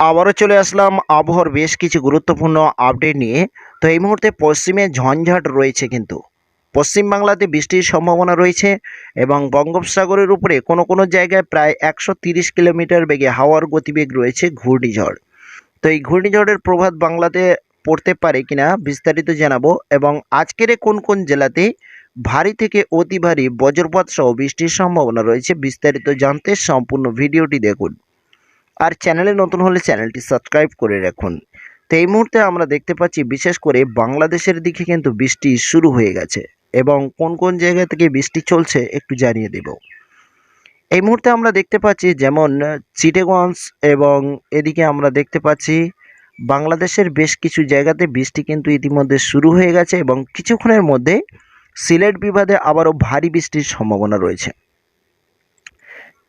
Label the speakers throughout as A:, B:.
A: আবারও চলে আসলাম। আবহাওয়ার বেশ কিছু গুরুত্বপূর্ণ আপডেট নিয়ে। তো এই মুহূর্তে পশ্চিমে ঝঞ্ঝাট রয়েছে কিন্তু। পশ্চিম বাংলাতে বৃষ্টির সম্ভাবনা রয়েছে এবং বঙ্গোপসাগরের উপরে কোনো কোনো জায়গায় প্রায় একশো কিলোমিটার বেগে হাওয়ার গতিবেগ রয়েছে ঘূর্ণিঝড়। তো এই ঘূর্ণিঝড়ের প্রভাব বাংলাতে পড়তে পারে কিনা বিস্তারিত জানাব এবং আজকের কোন কোন জেলাতে ভারী থেকে অতি ভারী বজ্রপাত সহ বৃষ্টির সম্ভাবনা রয়েছে বিস্তারিত জানতে সম্পূর্ণ ভিডিওটি দেখুন। আর চ্যানেলে নতুন হলে চ্যানেলটি সাবস্ক্রাইব করে রাখুন। তো এই মুহূর্তে আমরা দেখতে পাচ্ছি, বিশেষ করে বাংলাদেশের দিকে কিন্তু বৃষ্টি শুরু হয়ে গেছে এবং কোন কোন জায়গা থেকে বৃষ্টি চলছে একটু জানিয়ে দেব। এই মুহূর্তে আমরা দেখতে পাচ্ছি যেমন চিটেগঞ্জ এবং এদিকে আমরা দেখতে পাচ্ছি বাংলাদেশের বেশ কিছু জায়গাতে বৃষ্টি কিন্তু ইতিমধ্যে শুরু হয়ে গেছে এবং কিছুক্ষণের মধ্যে সিলেট বিভাগে আবারও ভারী বৃষ্টির সম্ভাবনা রয়েছে।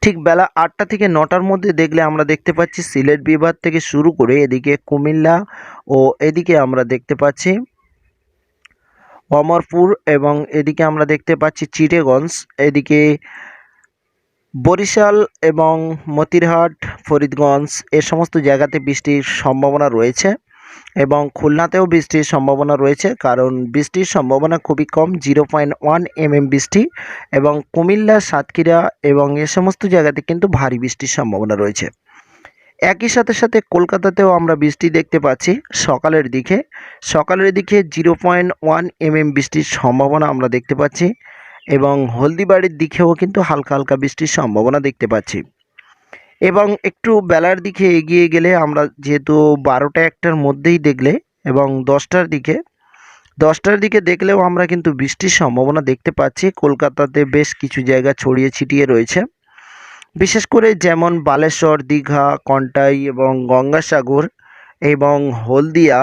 A: ঠিক বেলা আটটা থেকে নটার মধ্যে দেখলে আমরা দেখতে পাচ্ছি সিলেট বিভাগ থেকে শুরু করে এদিকে কুমিল্লা ও এদিকে আমরা দেখতে পাচ্ছি অমরপুর এবং এদিকে আমরা দেখতে পাচ্ছি চিটেগঞ্জ, এদিকে বরিশাল এবং মতিরহাট, ফরিদগঞ্জ এ সমস্ত জায়গাতে বৃষ্টির সম্ভাবনা রয়েছে। এবং খুলনাতেও বৃষ্টির সম্ভাবনা রয়েছে, কারণ বৃষ্টির সম্ভাবনা খুবই কম, জিরো পয়েন্ট ওয়ান এমএম বৃষ্টি এবং কুমিল্লা, সাতক্ষীরা এবং এ সমস্ত জায়গাতে কিন্তু ভারী বৃষ্টির সম্ভাবনা রয়েছে। একই সাথে সাথে কলকাতাতেও আমরা বৃষ্টি দেখতে পাচ্ছি সকালের দিকে। সকালের দিকে জিরো পয়েন্ট ওয়ান এমএম বৃষ্টির সম্ভাবনা আমরা দেখতে পাচ্ছি এবং হলদিবাড়ির দিকেও কিন্তু হালকা হালকা বৃষ্টির সম্ভাবনা দেখতে পাচ্ছি। এবং একটু বেলার দিকে এগিয়ে গেলে আমরা যেহেতু বারোটা একটার মধ্যেই দেখলে এবং দশটার দিকে দশটার দিকে দেখলেও আমরা কিন্তু বৃষ্টির সম্ভাবনা দেখতে পাচ্ছি। কলকাতাতে বেশ কিছু জায়গা ছড়িয়ে ছিটিয়ে রয়েছে। বিশেষ করে যেমন বালেশ্বর, দীঘা, কন্টাই এবং গঙ্গাসাগর এবং হলদিয়া,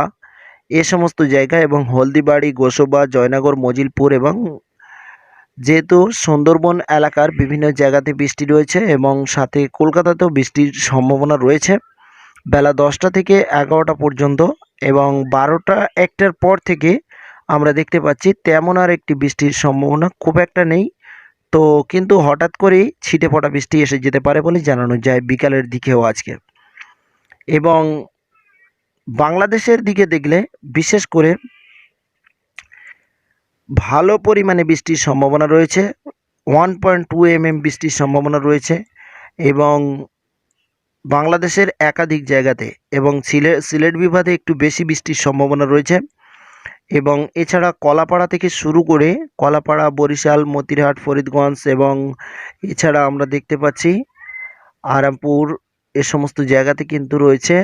A: এ সমস্ত জায়গা এবং হলদিবাড়ি, গোসবা, জয়নগর, মজিলপুর এবং যেহেতু সুন্দরবন এলাকার বিভিন্ন জায়গাতে বৃষ্টি রয়েছে এবং সাথে কলকাতাতেও বৃষ্টির সম্ভাবনা রয়েছে। বেলা দশটা থেকে এগারোটা পর্যন্ত এবং বারোটা একটার পর থেকে আমরা দেখতে পাচ্ছি তেমন আর একটি বৃষ্টির সম্ভাবনা খুব একটা নেই। তো কিন্তু হঠাৎ করেই ছিটে পড়া বৃষ্টি এসে যেতে পারে বলে জানানো যায় বিকালের দিকেও আজকে। এবং বাংলাদেশের দিকে দেখলে, বিশেষ করে ভালো পরিমাণে বৃষ্টির সম্ভাবনা রয়েছে ওয়ান পয়েন্ট টু এমএম বৃষ্টির সম্ভাবনা রয়েছে এবং বাংলাদেশের একাধিক জায়গাতে এবং সিলেট সিলেট বিভাগে একটু বেশি বৃষ্টির সম্ভাবনা রয়েছে এবং এছাড়া কলাপাড়া থেকে শুরু করে কলাপাড়া, বরিশাল, মতিরহাট, ফরিদগঞ্জ এবং এছাড়া আমরা দেখতে পাচ্ছি আরামপুর এ সমস্ত জায়গাতে কিন্তু রয়েছে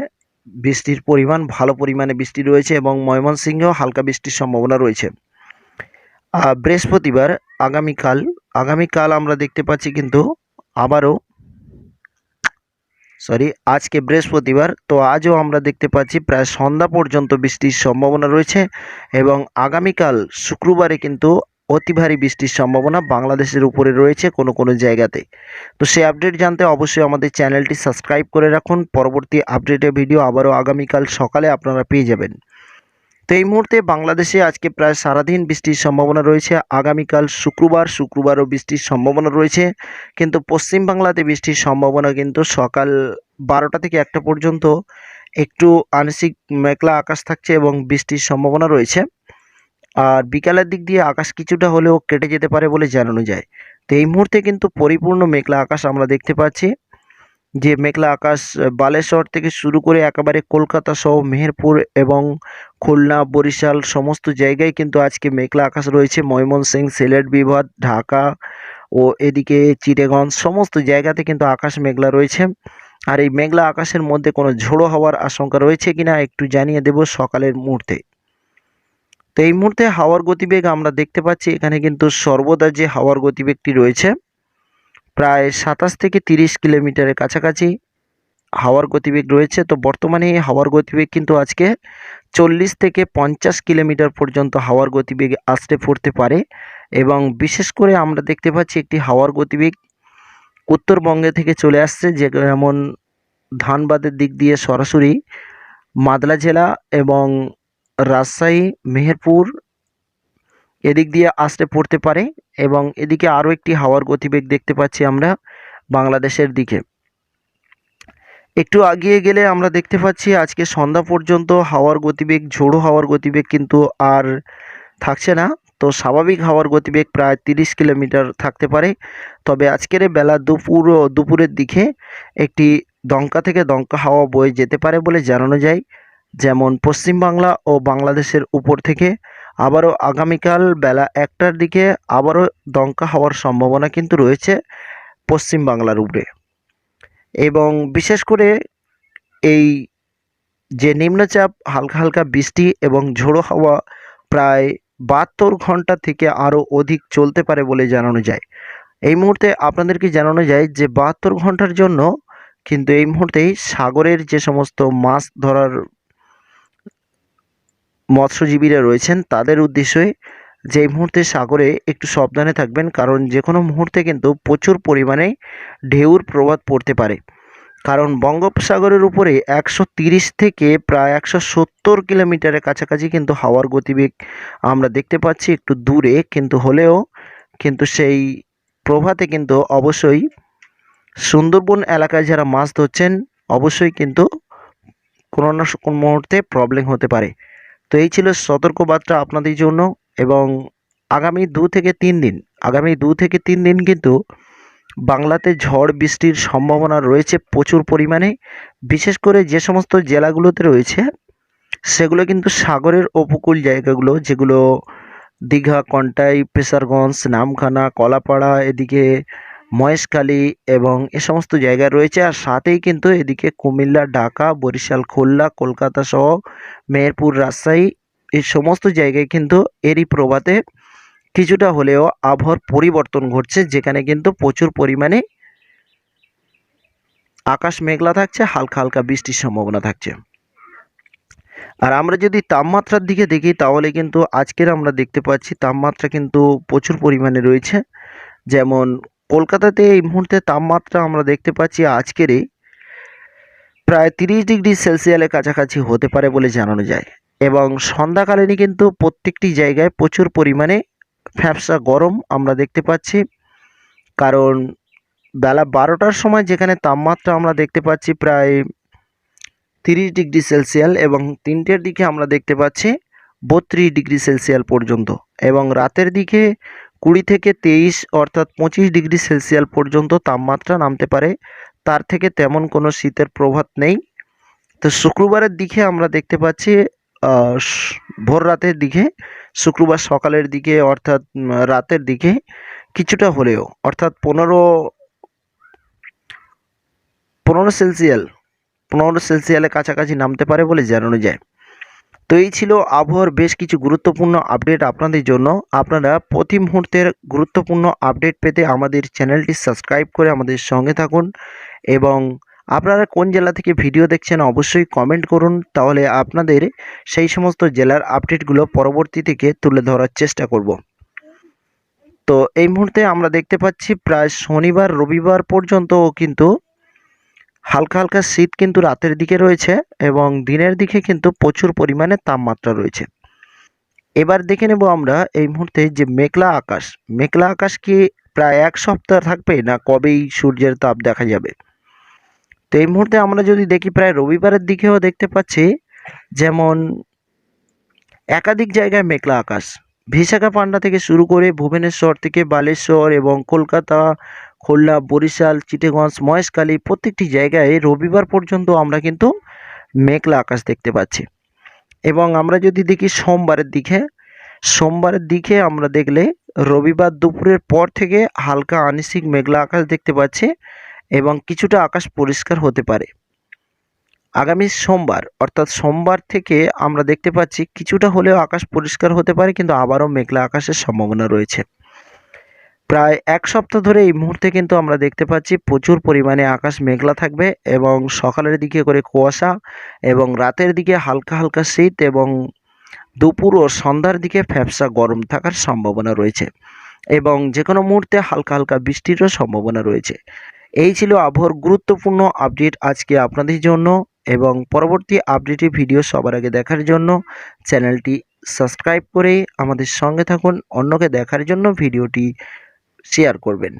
A: বৃষ্টির পরিমাণ, ভালো পরিমাণে বৃষ্টি রয়েছে এবং ময়মনসিংহেও হালকা বৃষ্টির সম্ভাবনা রয়েছে। বৃহস্পতিবার আগামীকাল আগামীকাল আমরা দেখতে পাচ্ছি কিন্তু আবারও সরি আজকে বৃহস্পতিবার, তো আজও আমরা দেখতে পাচ্ছি প্রায় সন্ধ্যা পর্যন্ত বৃষ্টির সম্ভাবনা রয়েছে এবং আগামীকাল শুক্রবারে কিন্তু অতি ভারী বৃষ্টির সম্ভাবনা বাংলাদেশের উপরে রয়েছে কোনো কোনো জায়গাতে। তো সেই আপডেট জানতে অবশ্যই আমাদের চ্যানেলটি সাবস্ক্রাইব করে রাখুন। পরবর্তী আপডেটের ভিডিও আবারও আগামীকাল সকালে আপনারা পেয়ে যাবেন। তো এই মুহূর্তে বাংলাদেশে আজকে প্রায় সারাদিন বৃষ্টির সম্ভাবনা রয়েছে। আগামীকাল শুক্রবার, শুক্রবারও বৃষ্টির সম্ভাবনা রয়েছে। কিন্তু পশ্চিম বাংলাতে বৃষ্টির সম্ভাবনা কিন্তু সকাল বারোটা থেকে একটা পর্যন্ত একটু আংশিক মেঘলা আকাশ থাকছে এবং বৃষ্টির সম্ভাবনা রয়েছে। আর বিকালের দিক দিয়ে আকাশ কিছুটা হলেও কেটে যেতে পারে বলে জানানো যায়। তো এই মুহূর্তে কিন্তু পরিপূর্ণ মেঘলা আকাশ আমরা দেখতে পাচ্ছি। যে মেঘলা আকাশ বালেশ্বর থেকে শুরু করে একেবারে কলকাতা সহ মেহেরপুর এবং খুলনা, বরিশাল সমস্ত জায়গায় কিন্তু আজকে মেঘলা আকাশ রয়েছে। ময়মনসিংহ, সিলেট বিভাগ ঢাকা ও এদিকে চিটেগঞ্জ সমস্ত জায়গাতে কিন্তু আকাশ মেঘলা রয়েছে। আর এই মেঘলা আকাশের মধ্যে কোনো ঝোড়ো হওয়ার আশঙ্কা রয়েছে কিনা একটু জানিয়ে দেব সকালের মুহূর্তে। তো এই মুহূর্তে হাওয়ার গতিবেগ আমরা দেখতে পাচ্ছি। এখানে কিন্তু সর্বদা যে হাওয়ার গতিবেগটি রয়েছে প্রায় সাতাশ থেকে তিরিশ কিলোমিটারের কাছাকাছি হাওয়ার গতিবেগ রয়েছে। তো বর্তমানে এই হাওয়ার গতিবেগ কিন্তু আজকে চল্লিশ থেকে পঞ্চাশ কিলোমিটার পর্যন্ত হাওয়ার গতিবেগ আসতে পড়তে পারে এবং বিশেষ করে আমরা দেখতে পাচ্ছি একটি হাওয়ার গতিবেগ উত্তরবঙ্গে থেকে চলে আসছে, যে যেমন ধানবাদের দিক দিয়ে সরাসরি মাদলা জেলা এবং রাজশাহী, মেহেরপুর এদিক দিয়ে আসতে পড়তে পারে এবং এদিকে আরও একটি হাওয়ার গতিবেগ দেখতে পাচ্ছি আমরা বাংলাদেশের দিকে। একটু আগিয়ে গেলে আমরা দেখতে পাচ্ছি আজকে সন্ধ্যা পর্যন্ত হাওয়ার গতিবেগ, ঝোড়ো হাওয়ার গতিবেগ কিন্তু আর থাকছে না। তো স্বাভাবিক হাওয়ার গতিবেগ প্রায় তিরিশ কিলোমিটার থাকতে পারে। তবে আজকের বেলা দুপুর ও দুপুরের দিকে একটি দমকা থেকে দমকা হাওয়া বয়ে যেতে পারে বলে জানানো যায়। যেমন পশ্চিমবাংলা ও বাংলাদেশের উপর থেকে আবারও আগামীকাল বেলা একটার দিকে আবারও দমকা হওয়ার সম্ভাবনা কিন্তু রয়েছে পশ্চিম বাংলার উপরে। এবং বিশেষ করে এই যে নিম্নচাপ, হালকা হালকা বৃষ্টি এবং ঝোড়ো হাওয়া প্রায় বাহাত্তর ঘণ্টা থেকে আরও অধিক চলতে পারে বলে জানানো যায়। এই মুহূর্তে আপনাদেরকে জানানো যায় যে বাহাত্তর ঘণ্টার জন্য কিন্তু এই মুহূর্তেই সাগরের যে সমস্ত মাছ ধরার মৎস্যজীবীরা রয়েছেন, তাদের উদ্দেশ্যে যে মুহূর্তে সাগরে একটু সাবধানে থাকবেন, কারণ যে কোনো মুহূর্তে কিন্তু প্রচুর পরিমাণে ঢেউর প্রভাব পড়তে পারে। কারণ বঙ্গোপসাগরের উপরে একশো তিরিশ থেকে প্রায় একশো সত্তর কিলোমিটারের কাছাকাছি কিন্তু হাওয়ার গতিবেগ আমরা দেখতে পাচ্ছি একটু দূরে, কিন্তু হলেও কিন্তু সেই প্রভাতে কিন্তু অবশ্যই সুন্দরবন এলাকায় যারা মাছ ধরছেন, অবশ্যই কিন্তু কোনো না কোনো মুহূর্তে প্রবলেম হতে পারে। তো এই ছিল সতর্কবার্তা আপনাদের জন্য এবং আগামী দু থেকে তিন দিন, আগামী দু থেকে তিন দিন কিন্তু বাংলাতে ঝড় বৃষ্টির সম্ভাবনা রয়েছে প্রচুর পরিমাণে। বিশেষ করে যে সমস্ত জেলাগুলোতে রয়েছে, সেগুলো কিন্তু সাগরের উপকূল জায়গাগুলো, যেগুলো দীঘা, কন্টাই পেশারগঞ্জ নামখানা, কলাপাড়া, এদিকে মহেশখালী এবং এ সমস্ত জায়গায় রয়েছে। আর সাথেই কিন্তু এদিকে কুমিল্লা, ঢাকা, বরিশাল, খুলনা, কলকাতা সহ মেহেরপুর, রাজশাহী এই সমস্ত জায়গায় কিন্তু এরই প্রভাতে কিছুটা হলেও আবহাওয়ার পরিবর্তন ঘটছে। যেখানে কিন্তু প্রচুর পরিমাণে আকাশ মেঘলা থাকছে, হালকা হালকা বৃষ্টির সম্ভাবনা থাকছে। আর আমরা যদি তাপমাত্রার দিকে দেখি, তাহলে কিন্তু আজকের আমরা দেখতে পাচ্ছি তাপমাত্রা কিন্তু প্রচুর পরিমাণে রয়েছে। যেমন কলকাতাতে এই মুহূর্তে তাপমাত্রা আমরা দেখতে পাচ্ছি আজকেরই প্রায় তিরিশ ডিগ্রি সেলসিয়ালের কাছাকাছি হতে পারে বলে জানানো যায়। এবং সন্ধ্যাকালীনই কিন্তু প্রত্যেকটি জায়গায় প্রচুর পরিমাণে ফ্যাপসা গরম আমরা দেখতে পাচ্ছি। কারণ বেলা বারোটার সময় যেখানে তাপমাত্রা আমরা দেখতে পাচ্ছি প্রায় তিরিশ ডিগ্রি সেলসিয়াল এবং তিনটের দিকে আমরা দেখতে পাচ্ছি বত্রিশ ডিগ্রি সেলসিয়াল পর্যন্ত। এবং রাতের দিকে কুড়ি থেকে তেইশ অর্থাৎ পঁচিশ ডিগ্রি সেলসিয়াল পর্যন্ত তাপমাত্রা নামতে পারে। তার থেকে তেমন কোনো শীতের প্রভাব নেই। তো শুক্রবারের দিকে আমরা দেখতে পাচ্ছি ভোর রাতের দিকে, শুক্রবার সকালের দিকে অর্থাৎ রাতের দিকে কিছুটা হলেও, অর্থাৎ পনেরো পনেরো সেলসিয়াল পনেরো সেলসিয়ালের কাছাকাছি নামতে পারে বলে জানানো যায়। তো এই ছিল আবহাওয়ার বেশ কিছু গুরুত্বপূর্ণ আপডেট আপনাদের জন্য। আপনারা প্রতি মুহূর্তের গুরুত্বপূর্ণ আপডেট পেতে আমাদের চ্যানেলটি সাবস্ক্রাইব করে আমাদের সঙ্গে থাকুন এবং আপনারা কোন জেলা থেকে ভিডিও দেখছেন অবশ্যই কমেন্ট করুন, তাহলে আপনাদের সেই সমস্ত জেলার আপডেটগুলো পরবর্তী থেকে তুলে ধরার চেষ্টা করব। তো এই মুহূর্তে আমরা দেখতে পাচ্ছি, প্রায় শনিবার, রবিবার পর্যন্তও কিন্তু হালকা হালকা শীত কিন্তু রাতের দিকে রয়েছে এবং দিনের দিকে কিন্তু প্রচুর পরিমাণে তাপমাত্রা রয়েছে। এবার দেখে নেব আমরা এই মুহূর্তে যে মেঘলা আকাশ মেঘলা আকাশ কি প্রায় এক সপ্তাহ থাকবে না কবেই সূর্যের তাপ দেখা যাবে? তো এই মুহূর্তে আমরা যদি দেখি প্রায় রবিবারের দিকেও দেখতে পাচ্ছি, যেমন একাধিক জায়গায় মেঘলা আকাশ। পান্ডা থেকে শুরু করে ভুবনেশ্বর থেকে বালেশ্বর এবং কলকাতা খুলনা, বরিশাল চিটেগঞ্জ মহেশখালী প্রত্যেকটি জায়গায় রবিবার পর্যন্ত আমরা কিন্তু মেঘলা আকাশ দেখতে পাচ্ছি। এবং আমরা যদি দেখি সোমবারের দিকে সোমবারের দিকে আমরা দেখলে রবিবার দুপুরের পর থেকে হালকা আনিসিক মেঘলা আকাশ দেখতে পাচ্ছি এবং কিছুটা আকাশ পরিষ্কার হতে পারে। আগামী সোমবার, অর্থাৎ সোমবার থেকে আমরা দেখতে পাচ্ছি কিছুটা হলেও আকাশ পরিষ্কার হতে পারে, কিন্তু আবারও মেঘলা আকাশের সম্ভাবনা রয়েছে। প্রায় এক সপ্তাহ ধরে এই মুহূর্তে কিন্তু আমরা দেখতে পাচ্ছি প্রচুর পরিমাণে আকাশ মেঘলা থাকবে এবং সকালের দিকে করে কুয়াশা এবং রাতের দিকে হালকা হালকা শীত এবং দুপুর ও সন্ধ্যার দিকে ফ্যাপসা গরম থাকার সম্ভাবনা রয়েছে এবং যে কোনো মুহূর্তে হালকা হালকা বৃষ্টিরও সম্ভাবনা রয়েছে। এই ছিল আবহাওয়ার গুরুত্বপূর্ণ আপডেট আজকে আপনাদের জন্য এবং পরবর্তী আপডেটে ভিডিও সবার আগে দেখার জন্য চ্যানেলটি সাবস্ক্রাইব করে আমাদের সঙ্গে থাকুন। অন্যকে দেখার জন্য ভিডিওটি শেয়ার করবেন